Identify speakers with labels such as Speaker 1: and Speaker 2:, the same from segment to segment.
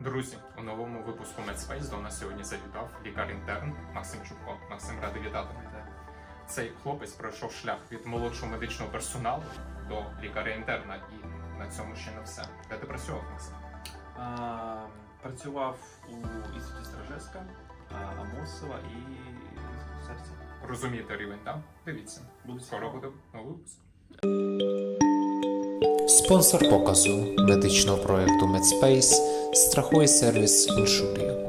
Speaker 1: Друзі, у новому випуску MedSpace до нас сьогодні завітав лікар-інтерн Максим Чубко. Максим радий вітати. Цей хлопець пройшов шлях від молодшого медичного персоналу до лікаря-інтерна, і на цьому ще не все. Де ти працював, Максим?
Speaker 2: А, працював у інституті Стражевська, а, Амосова і Інституту серця.
Speaker 1: Розумієте рівень, так? Дивіться.
Speaker 2: Буде
Speaker 1: Скоро буде новий випуск.
Speaker 3: Спонсор показу медичного проєкту MedSpace страхує сервіс Іншурія.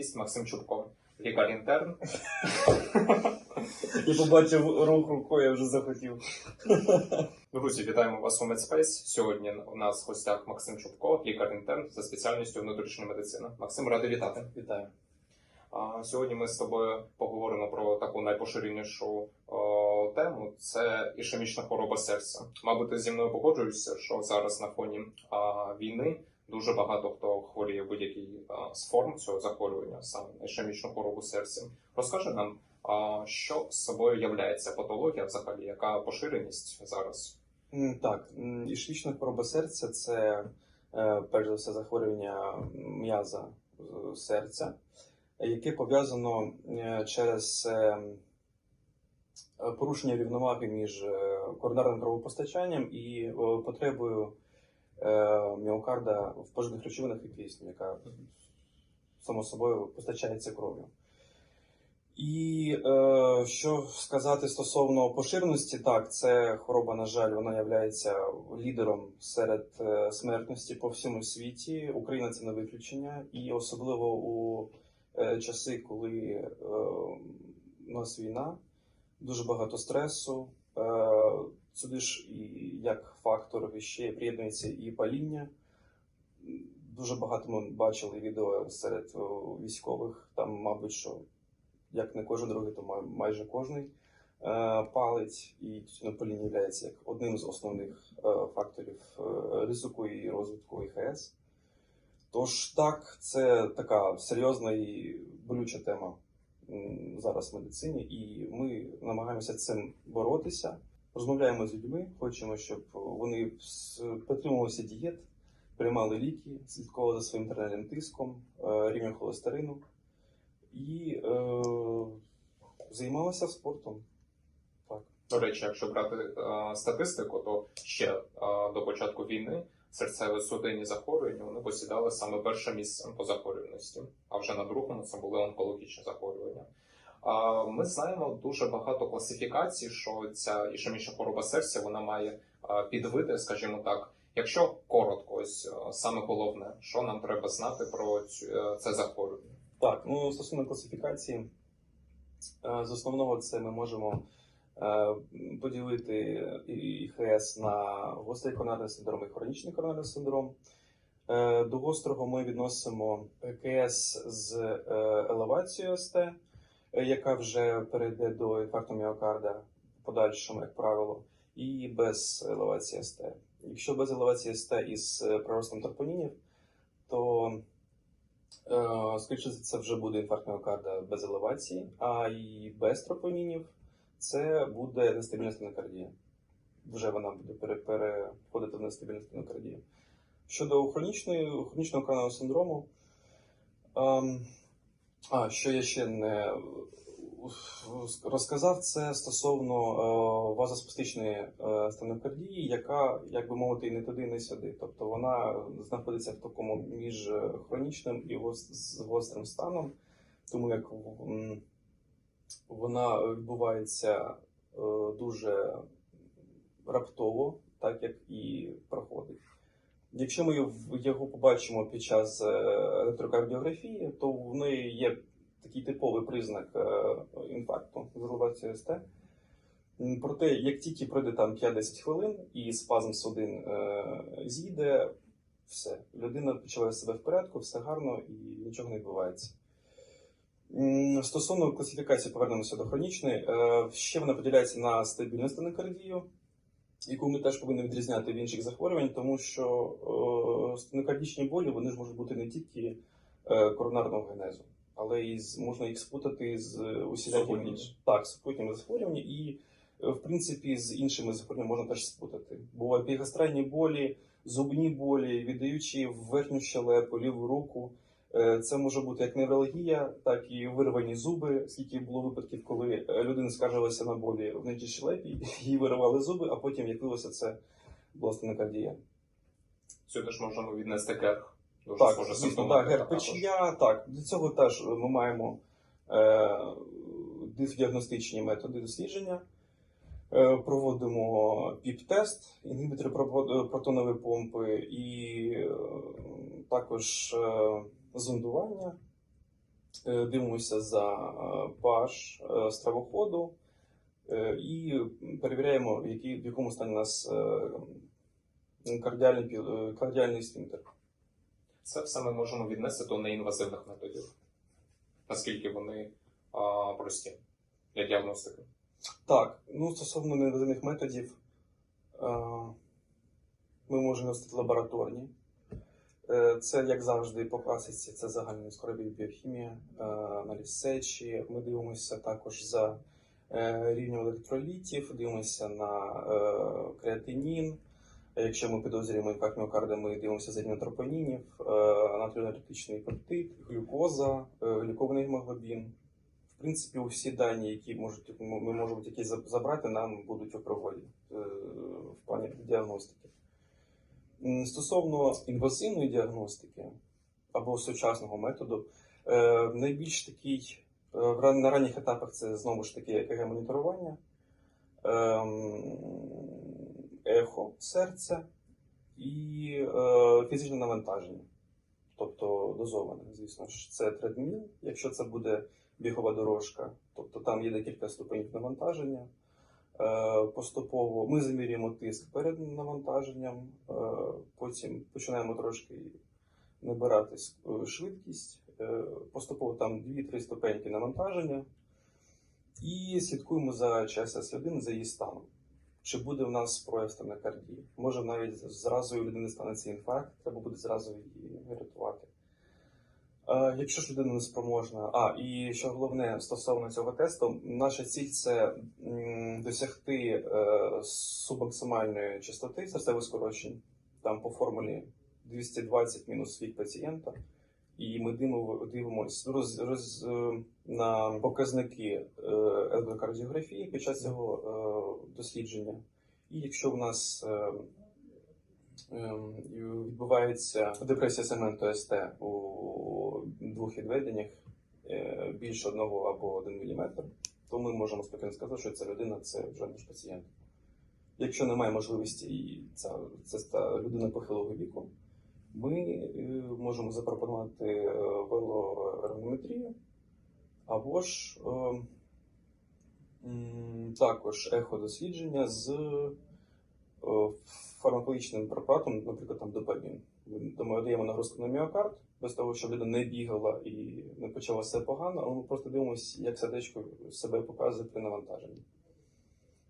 Speaker 1: А, Максим Чубко, лікар-інтерн.
Speaker 4: І побачив рух рукою, я вже захотів.
Speaker 1: Друзі, вітаємо вас у MedSpace. Сьогодні у нас в гостях Максим Чубко, лікар-інтерн за спеціальністю внутрішня медицина. Максим, радий вітати.
Speaker 4: Вітаю.
Speaker 1: А сьогодні ми з тобою поговоримо про таку найпоширенішу о, тему це ішемічна хвороба серця. Мабуть, ти зі мною погоджуєшся, що зараз на фоні а, війни дуже багато хто хворіє будь-який з форм цього захворювання, саме ішемічну хворобу серця. Розкажи нам, що з собою являється патологія, взагалі, яка поширеність зараз?
Speaker 4: Так, ішемічна хвороба серця це е, перш за все захворювання м'яза серця, яке пов'язано е, через е, порушення рівноваги між коронарним кровопостачанням і потребою міокарда в поживних речовинах і кисню, яка само собою постачається кров'ю. І е, що сказати стосовно поширеності, так, це хвороба, на жаль, вона є лідером серед е, смертності по всьому світі. Україна це не виключення, і особливо у е, часи, коли е, у нас війна, дуже багато стресу. Е, сюди ж як фактор ще приєднується і паління. Дуже багато ми бачили відео серед військових, там, мабуть, що як не кожен другий, то май- майже кожний е, палить, і тютюнопаління є як одним з основних е, факторів е, ризику і розвитку ІХС. Тож так, це така серйозна і болюча тема зараз в медицині, і ми намагаємося цим боротися. Розмовляємо з людьми, хочемо, щоб вони с- притримувалися дієт, приймали ліки, слідкували за своїм артеріальним тиском, е, рівнем холестерину і е, займалася спортом. Так.
Speaker 1: До речі, якщо брати е, статистику, то ще е, до початку війни серцево-судинні захворювання вони посідали саме перше місце по захворюваності, а вже на другому це були онкологічні захворювання. Ми знаємо дуже багато класифікацій, що ця ішемічна хвороба серця вона має підвиди, скажімо так. Якщо коротко, ось саме головне, що нам треба знати про е, це захворювання.
Speaker 4: Так, ну стосовно класифікації, е, з основного це ми можемо е, поділити ІХС на гострий коронарний синдром і хронічний коронарний синдром. До гострого ми відносимо КС з елевацією СТ, яка вже перейде до інфаркту міокарда в подальшому, як правило, і без елевації СТ. Якщо без елевації СТ із е, приростом тропонінів, то Е, Скоріше це вже буде інфаркт міокарда без елевації, а і без тропонінів це буде нестабільна стенокардія. Вже вона буде переходити в нестабільну стенокардію. Щодо хронічної, хронічного коронарного синдрому, ем, а, що я ще не розказав, це стосовно е, вазоспастичної е, стенокардії, яка, як би мовити, і не туди, і не сюди. Тобто вона знаходиться в такому між хронічним і гострим станом, тому як вона відбувається е, дуже раптово, так як і проходить. Якщо ми його- побачимо під час е, електрокардіографії, то в неї є такий типовий признак е, інфаркту з СТ. Проте, як тільки пройде там 5-10 хвилин і спазм судин е, зійде, все, людина почуває себе в порядку, все гарно і нічого не відбувається. Стосовно класифікації, повернемося до хронічної. Ще вона поділяється на стабільну стенокардію, яку ми теж повинні відрізняти від інших захворювань, тому що е, стенокардічні болі вони ж можуть бути не тільки е, коронарного генезу, але і з, можна їх спутати з усілякими так, супутніми захворюваннями і, е, в принципі, з іншими захворюваннями можна теж спутати. Бо епігастральні болі, зубні болі, віддаючи в верхню щелепу, ліву руку. Е, Це може бути як невралгія, так і вирвані зуби. Скільки було випадків, коли е, людина скаржилася на болі в нижній щелепі, їй виривали зуби, а потім виявилося це була стенокардія.
Speaker 1: Сюди ж можемо віднести. Дуже
Speaker 4: Так,
Speaker 1: схожа
Speaker 4: звісно, так, герпes
Speaker 1: також.
Speaker 4: печія, так. Для цього теж ми маємо е, діагностичні методи дослідження. Е, проводимо ПІП-тест, інгібітори протонової помпи і е, також е, зондування. Е, дивимося за pH е, стравоходу е, і перевіряємо, в, якому стані у нас кардіальний, кардіальний сфінктер.
Speaker 1: Це все ми можемо віднести до неінвазивних методів, наскільки вони а, прості для діагностики.
Speaker 4: Так, ну стосовно невидимих методів, е, ми можемо носити лабораторні. Е, Це, як завжди, по класиці, це загальна скоробій біохімія, е, аналіз сечі. Ми дивимося також за е, рівнем електролітів, дивимося на креатинін. Якщо ми підозрюємо інфаркт міокарда, ми дивимося за рівнем тропонінів, е, пептид, глюкоза, глюкований гемоглобін. В принципі, усі дані, які можуть ми можемо за- забрати, нам будуть у пригоді е, в плані діагностики. М, Стосовно інвазивної діагностики або сучасного методу, е, найбільш такий е, на ранніх етапах це знову ж таки екг моніторування, ем, ехо серця і е, фізичне навантаження, тобто дозоване, звісно ж, це тредміл, якщо це буде бігова дорожка, тобто там є декілька ступенів навантаження. Е, Поступово ми замірюємо тиск перед навантаженням, е, потім починаємо трошки набирати е, швидкість, поступово там 2-3 ступеньки навантаження, і слідкуємо за час людини, за її станом. Чи буде в нас прояв стенокардії? Може навіть зразу у людини станеться інфаркт, треба буде зразу її рятувати. Е, Якщо ж людина не спроможна, а і що головне стосовно цього тесту, наша ціль це досягти е, субмаксимальної частоти серцевих скорочень, там по формулі 220 мінус вік пацієнта. І ми дивимо- дивимось роз, роз, е, на показники електрокардіографії під час цього дослідження. І якщо в нас відбувається депресія сегменту СТ у двох відведеннях е, більше одного або один міліметр, то ми можемо спокійно сказати, що ця людина це вже наш пацієнт. Якщо немає можливості і ця, це ста- людина похилого віку, ми е, можемо запропонувати е, велоергонометрію або ж е, м, також еходослідження з фармакологічним препаратом, наприклад, там допамін. Ми даємо нагрузку на міокард, без того, щоб людина не бігала і не почала все погано, але ми просто дивимося, як сердечко себе показує при навантаженні.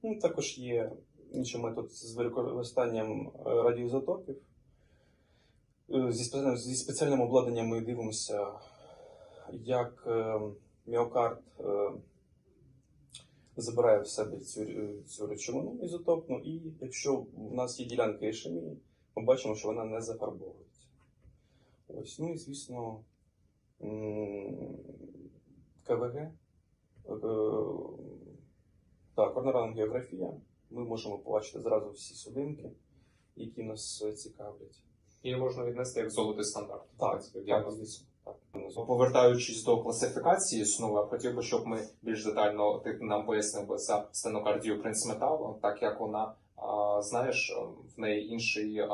Speaker 4: Ну, також є інший метод з використанням е, радіоізотопів. Е, Зі спеціальним, обладнанням ми дивимося, як е, міокард е, забирає в себе цю, е, цю речовину ізотопну, і якщо в нас є ділянка ішемії, ми бачимо, що вона не зафарбовується. Ось, ну і звісно, КВГ, е, так, коронарна географія. Ми можемо побачити зразу всі судинки, які нас е, цікавлять.
Speaker 1: І можна віднести як золотий стандарт.
Speaker 4: Так, так, звісно.
Speaker 1: Повертаючись до класифікації сну, я хотів би, щоб ми більш детально ти нам пояснив за стенокардію принц металу, так як вона, а, знаєш, в неї інший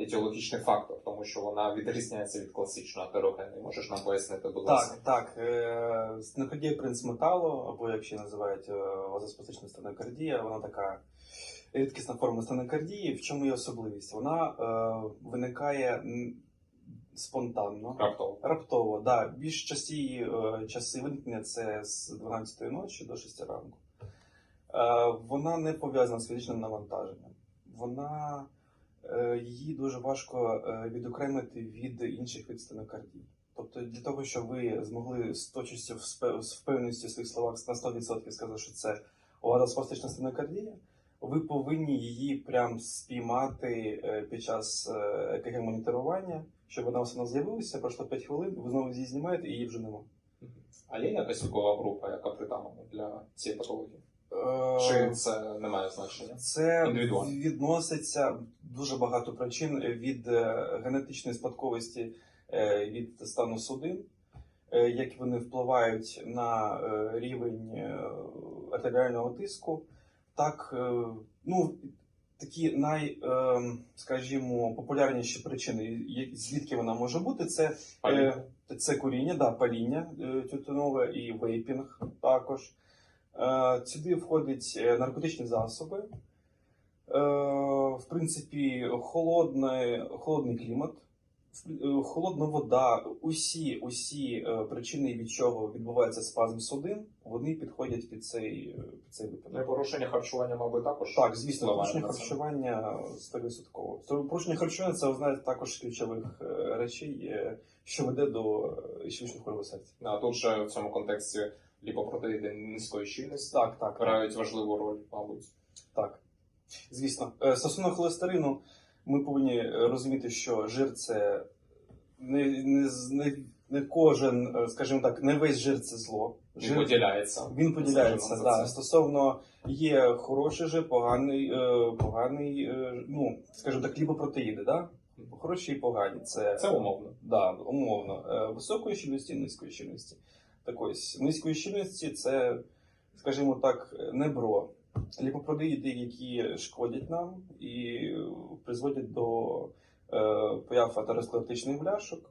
Speaker 1: етіологічний фактор, тому що вона відрізняється від класичної атерогенної. Можеш нам пояснити, будь ласка?
Speaker 4: Так, так. Е, стенокардія принц металу, або як ще називають е, стенокардія, вона така рідкісна форма стенокардії. В чому її особливість? Вона е, виникає спонтанно.
Speaker 1: Раптово.
Speaker 4: Раптово, да. Більш часті е, часи виникнення це з 12 ночі до 6 ранку. Е, вона не пов'язана з фізичним навантаженням. Вона е, її дуже важко відокремити від інших від стенокардії. Тобто для того, щоб ви змогли з точністю з впевненістю в своїх словах на 100% сказати, що це овароспастична стенокардія, ви повинні її прям спіймати е, під час екг моніторування, щоб вона все з'явилася, пройшло 5 хвилин, ви знову її знімаєте і її вже нема.
Speaker 1: А є якась вікова група, яка притаманна для цієї патології?
Speaker 4: Е,
Speaker 1: Чи це не має значення?
Speaker 4: Це відноситься дуже багато причин від е, генетичної спадковості від стану судин, як вони впливають на рівень артеріального тиску, так е, ну. Такі най, е, скажімо, популярніші причини, звідки вона може бути, це
Speaker 1: Паління?
Speaker 4: Е, Це куріння, да, паління тютюнове і вейпінг також. Сюди входять наркотичні засоби. В принципі, холодний, холодний клімат, холодна вода, усі, усі е, причини, від чого відбувається спазм судин, вони підходять під цей, е, під цей
Speaker 1: Ну,
Speaker 4: випадок.
Speaker 1: порушення харчування, мабуть, також.
Speaker 4: Так, звісно, порушення харчування 100%. То Порушення харчування це одна також ключових е, речей, що веде до ішемічної хвороби серця.
Speaker 1: А тут же в цьому контексті ліпопротеїди низької щільності
Speaker 4: Так, так,
Speaker 1: грають важливу роль, мабуть.
Speaker 4: так. Звісно. Стосовно холестерину, ми повинні е, розуміти, що жир це не, не, не, не кожен, е, скажімо так, не весь жир це зло.
Speaker 1: Він поділяється.
Speaker 4: Він поділяється, да.
Speaker 1: це.
Speaker 4: Стосовно є хороший жир, поганий, е, поганий, ну, скажімо так, ліпопротеїди, да? Хороші і погані. Це,
Speaker 1: Це умовно.
Speaker 4: Да, умовно. Високої щільності низької щільності. Так ось, низької щільності це, скажімо так, не бро. Які шкодять нам і е, призводять до е, появи атеросклеротичних бляшок.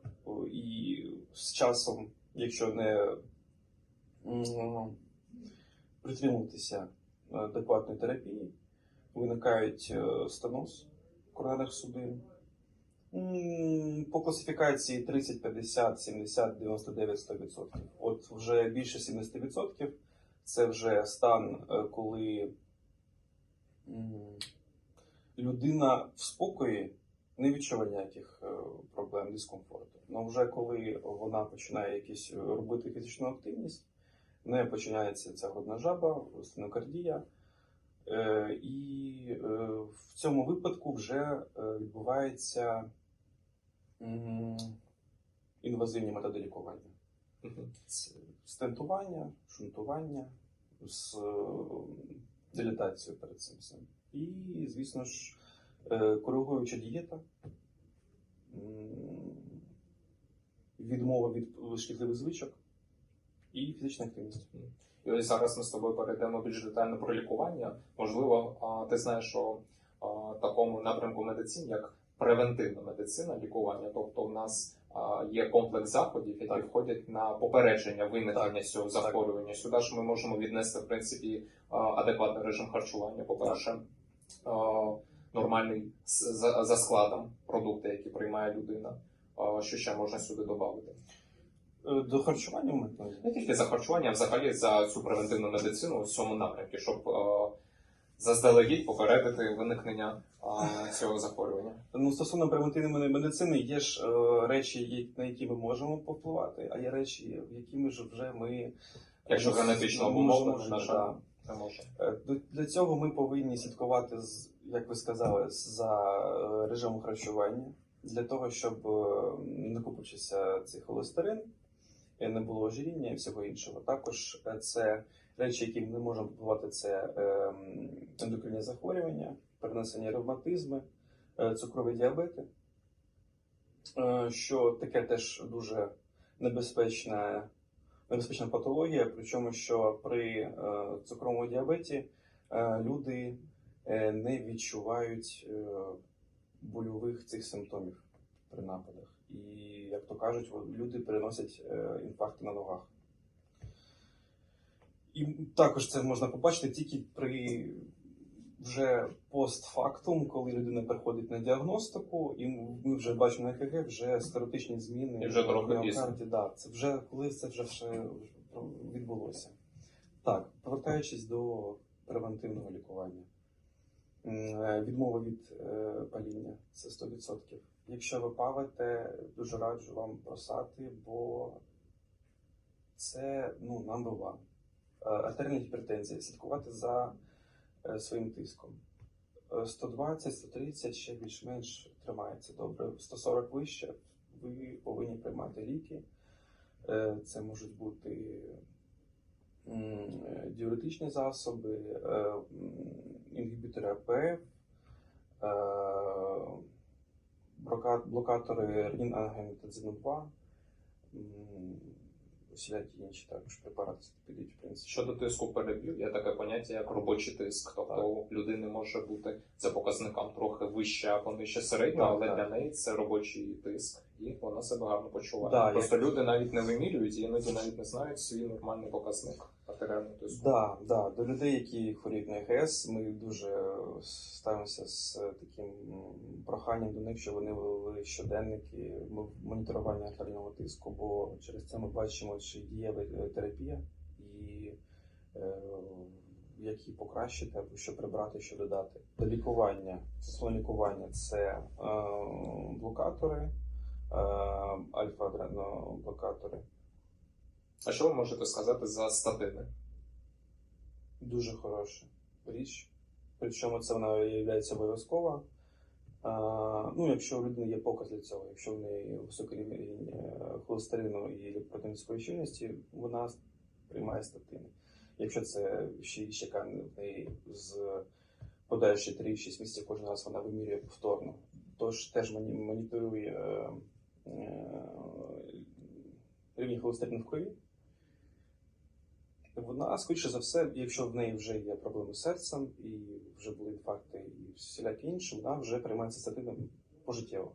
Speaker 4: І з часом, якщо не притримуватися е, адекватної терапії, виникають стеноз коронарних судин. По класифікації 30, 50, 70, 99, 100%. От вже більше 70% це вже стан, е, коли людина в спокої не відчуває ніяких е, проблем, дискомфорту. Але вже коли вона починає якісь е, робити фізичну активність, в неї починається ця грудна жаба, стенокардія. І в цьому випадку вже відбувається інвазивні методи лікування. Стентування, шунтування з е, дилітацією перед цим всім. І, звісно ж, е, коригуюча дієта, відмова від шкідливих звичок і фізична активність.
Speaker 1: І ось зараз ми з тобою перейдемо більш детально про лікування. Можливо, ти знаєш, що такому напрямку медицини, як превентивна медицина, лікування, тобто в нас є комплекс заходів, які
Speaker 4: Так.
Speaker 1: входять на попередження виникнення
Speaker 4: Так.
Speaker 1: цього захворювання. Сюди ж ми можемо віднести в принципі адекватний режим харчування. По-перше, нормальний за, складом продукти, які приймає людина. Що ще можна сюди додати?
Speaker 4: Е, До харчування ми
Speaker 1: Не тільки за харчування, а взагалі за цю превентивну медицину у цьому напрямку, щоб заздалегідь попередити виникнення е, цього захворювання.
Speaker 4: Ну, стосовно превентивної медицини, є ж е, речі, на які ми можемо повпливати, а є речі, в які ми ж вже ми
Speaker 1: Якщо генетично обумовлено, на жаль.
Speaker 4: Е, Для цього ми повинні слідкувати, як ви сказали, за е, режимом харчування, для того, щоб е, не накопичився цей холестерин, не було ожиріння і всього іншого. Також це речі, які не можемо впливати, це е, ендокринні захворювання, перенесення ревматизми, е, цукрові діабети, е, що таке теж дуже небезпечна, небезпечна патологія, причому що при е, цукровому діабеті люди не відчувають больових цих симптомів при нападах. І, як то кажуть, люди переносять інфаркти на ногах. І також це можна побачити тільки при вже постфактум, коли людина приходить на діагностику, і ми вже бачимо ЕКГ вже стереотичні зміни.
Speaker 1: І вже трохи
Speaker 4: в міокарді. Да, це вже коли це вже все відбулося. Так, повертаючись до превентивного лікування. Е, Відмова від е, паління це 100%. Якщо ви палите, дуже раджу вам просати, бо це ну, number one. Е, Артеріальна гіпертензія, слідкувати за е, своїм тиском. Е, 120, 130 ще більш-менш тримається добре. 140 вище ви повинні приймати ліки. Е, Це можуть бути е, діуретичні засоби, е, інгібітори АПФ, е, блокатори ренін-ангіотензину 2, м, усілякі інші також препарати підуть, в принципі.
Speaker 1: Щодо тиску переб'ю, є таке поняття як робочий тиск. Тобто у людини може бути за показником трохи вище або нижче середнього, але
Speaker 4: так.
Speaker 1: для неї це робочий тиск, і вона себе гарно почуває.
Speaker 4: Да,
Speaker 1: Просто
Speaker 4: як-
Speaker 1: люди навіть не вимірюють і іноді навіть не знають свій нормальний показник артеріального тиску.
Speaker 4: Да, да. До людей, які хворіють на ЕХС, ми дуже ставимося з таким проханням до них, щоб вони вели щоденники моніторування артеріального тиску, бо через це ми бачимо, чи діє е, терапія і е, як її покращити або що прибрати, що додати. До лікування, стосовно лікування це е, блокатори, е, альфа-адреноблокатори.
Speaker 1: А що ви можете сказати за статини?
Speaker 4: Дуже хороша річ. Причому це вона є обов'язкова. Ну, якщо у людини є показ для цього, якщо в неї високий рівень е, холестерину і протеїнської щільності, вона приймає статини. Якщо це ще в неї з подальші 3-6 місяців кожен раз вона вимірює повторно, тож теж моніторує е, е, рівень холестерину в крові. Вона, скоріше за все, якщо в неї вже є проблеми з серцем і вже були інфаркти і всілякі інші, вона вже приймається статином пожиттєво.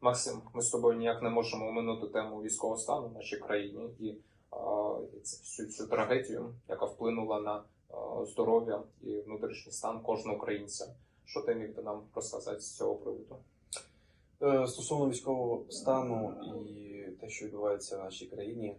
Speaker 1: Максим, ми з тобою ніяк не можемо оминути тему військового стану в нашій країні і всю цю трагедію, яка вплинула на здоров'я і внутрішній стан кожного українця. Що ти міг би нам розказати з цього приводу?
Speaker 4: Е, Стосовно військового стану і те, що відбувається в нашій країні,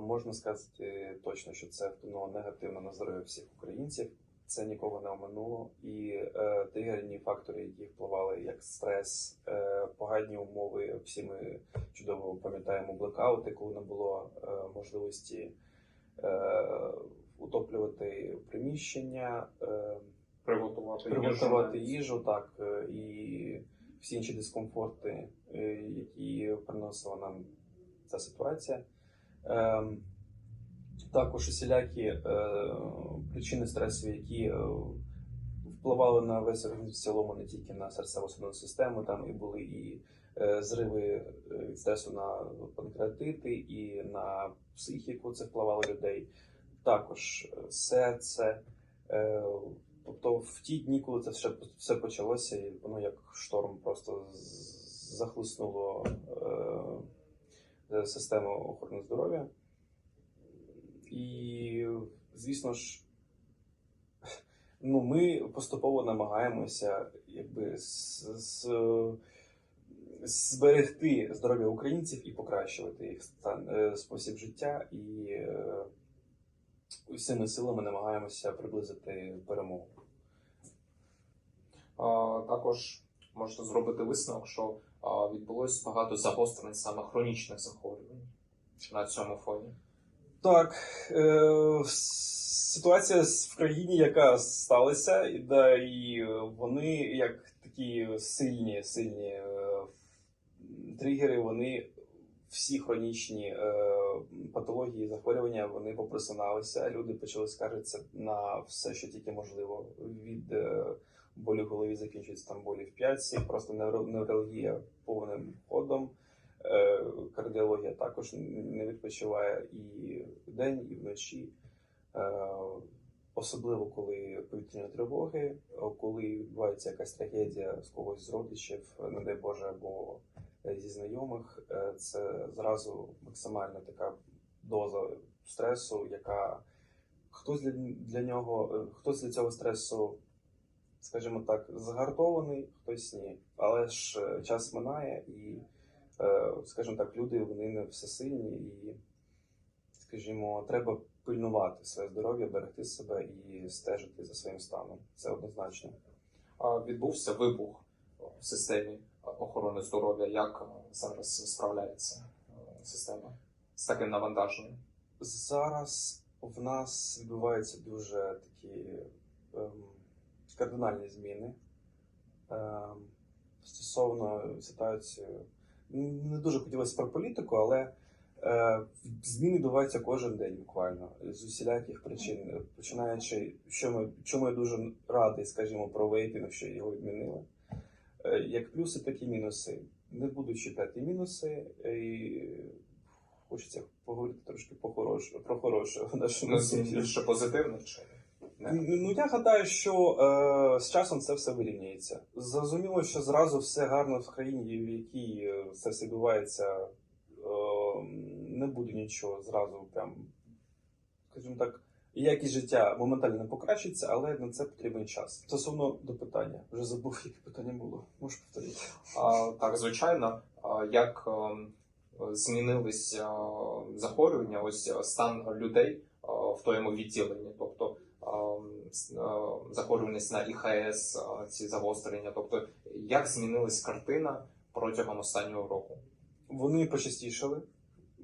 Speaker 4: можна сказати точно, що це вплинуло негативно на здоров'я всіх українців. Це нікого не оминуло. І е, тригерні фактори, які впливали, як стрес, е, погані умови. Всі ми чудово пам'ятаємо блекаути, коли не було е, можливості е, утоплювати приміщення. Е,
Speaker 1: Приготувати,
Speaker 4: приготувати
Speaker 1: їжу?
Speaker 4: їжу, так, е, і всі інші дискомфорти, е, які приносила нам ця ситуація. Ем, Також усілякі е, причини стресу, які е, впливали на весь організм в цілому, не тільки на серцево-судинну систему, там і були і е, зриви від стресу на панкреатити, і на психіку це впливало людей. Також серце. Тобто в ті дні, коли це все, все почалося, і воно як шторм просто захлиснуло е, систему охорони здоров'я. І, звісно ж, ну, ми поступово намагаємося якби, з, з, зберегти здоров'я українців і покращувати їх стан, е, спосіб життя. І е, усіми силами намагаємося приблизити перемогу.
Speaker 1: А, також можна зробити висновок, що відбулось багато загострень саме хронічних захворювань на цьому фоні.
Speaker 4: Так, е, ситуація в країні, яка сталася, і, да, і вони як такі сильні, сильні е, тригери, вони всі хронічні е, патології, захворювання, вони попросиналися. Люди почали скаржитися на все, що тільки можливо. Від е, болю в голові закінчується там болі в п'ятці, просто невралгія повним ходом. Е, Кардіологія також не відпочиває і вдень, і вночі. Е, Особливо коли повітряні тривоги, коли відбувається якась трагедія з когось з родичів, не дай Боже, або е, зі знайомих, це зразу максимальна така доза стресу, яка хтось для, для нього, хтось для цього стресу, скажімо так, загартований, хтось ні. Але ж е, час минає і, е, скажімо так, люди вони не всесильні і, скажімо, треба пильнувати своє здоров'я, берегти себе і стежити за своїм станом. Це однозначно.
Speaker 1: А, Відбувся вибух в системі охорони здоров'я. Як е, зараз справляється система з таким навантаженням?
Speaker 4: Зараз в нас відбуваються дуже такі ем, кардинальні зміни ем, стосовно ситуації. Не дуже хотілося про політику, але е, зміни відбуваються кожен день буквально з усіляких причин. Починаючи, що ми чому я дуже радий, скажімо, про вейпінг, що його відмінили. Е, як плюси, так і мінуси. Не буду читати мінуси, е, і хочеться поговорити трошки по хороше, про хороше в нашому
Speaker 1: Ну,
Speaker 4: світі.
Speaker 1: більше позитивно чи?
Speaker 4: Ну я гадаю, що е, з часом це все вирівняється. Зрозуміло, що зразу все гарно в країні, в якій е, це все відбувається, е, не буде нічого зразу, прям, скажімо так, якість життя моментально не покращиться, але на це потрібен час. Стосовно до питання, вже забув, яке питання було. Можеш повторити?
Speaker 1: А, так, звичайно, А, як ем, змінились е, захворювання, ось е, стан людей е, в твоєму відділенні, тобто ем, с- е, захворюваність на ІХС, е, ці загострення, тобто як змінилась картина протягом останнього року?
Speaker 4: Вони почастішали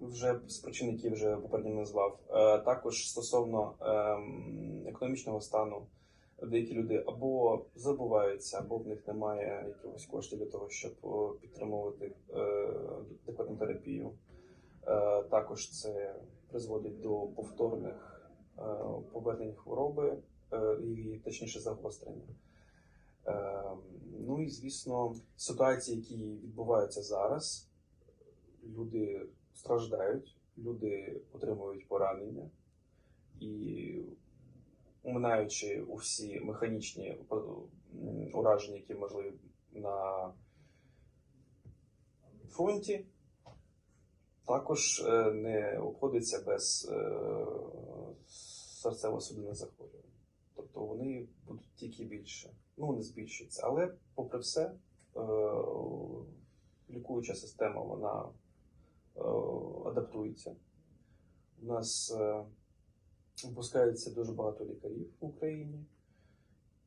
Speaker 4: вже з причин, які вже попередньо назвав. Е, Також стосовно ем, економічного стану, деякі люди або забуваються, або в них немає якихось коштів для того, щоб е, підтримувати е, адекватну терапію. Е, Також це призводить до повторних е, повернень хвороби е, і точніше загострення. Е, Ну і звісно, ситуації, які відбуваються зараз, люди страждають, люди отримують поранення і уминаючи усі механічні е, ураження, які можливі на фронті, також е, не обходиться без е, серцево-судинних захворювань. Тобто вони будуть тільки більше. Ну, не збільшуються. Але, попри все, е, лікуюча система вона е, адаптується. У нас е, випускається дуже багато лікарів в Україні.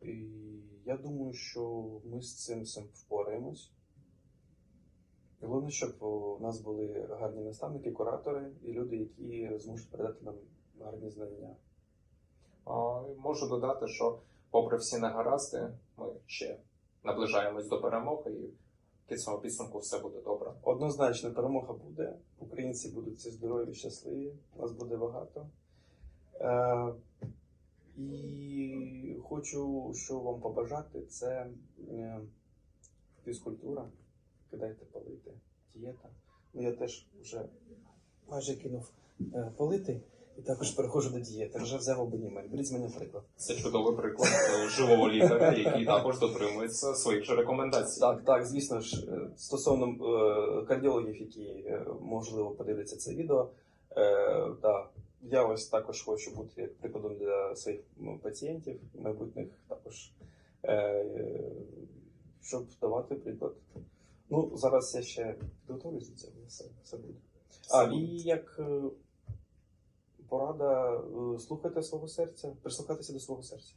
Speaker 4: І я думаю, що ми з цим всім впораємось. Головне, щоб у нас були гарні наставники, куратори і люди, які зможуть передати нам гарні знання.
Speaker 1: Можу додати, що попри всі негаразди, ми ще наближаємось до перемоги і в кінцевому підсумку все буде добре.
Speaker 4: Однозначно перемога буде. Українці будуть всі здорові, щасливі, нас буде багато. Е, і хочу, що вам побажати, це е, фізкультура. Кидайте палити, дієта. Ну я теж вже майже кинув е, палити і також переходжу до дієти. Вже взяв абонімент. Беріть з мене приклад.
Speaker 1: Це чудовий приклад е, живого лікаря, який також дотримується своїх же рекомендацій.
Speaker 4: Так, так, звісно ж, е, стосовно е, кардіологів, які можливо подивляться це відео, е, да, я ось також хочу бути як прикладом для своїх пацієнтів, майбутніх також, е, щоб давати приклад. Ну, зараз я ще підготовлюсь до цього, все, все буде. А, і як порада, е, слухайте свого серця, прислухайтеся до свого серця.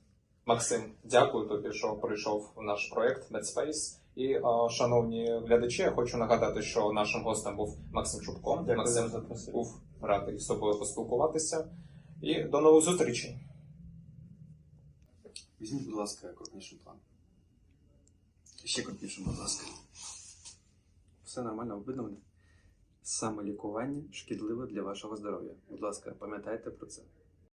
Speaker 1: Максим, дякую тобі, що прийшов в наш проект MedSpace. І, е, шановні глядачі, я хочу нагадати, що нашим гостем був Максим Чубко.
Speaker 4: Дякую
Speaker 1: Максим
Speaker 4: за
Speaker 1: був радий з тобою поспілкуватися. І до нових зустрічей.
Speaker 5: Візьміть, будь ласка, крупніший план. Ще крупніший, будь ласка. Все нормально, видно мене? Самолікування шкідливе для вашого здоров'я. Будь ласка, пам'ятайте про це.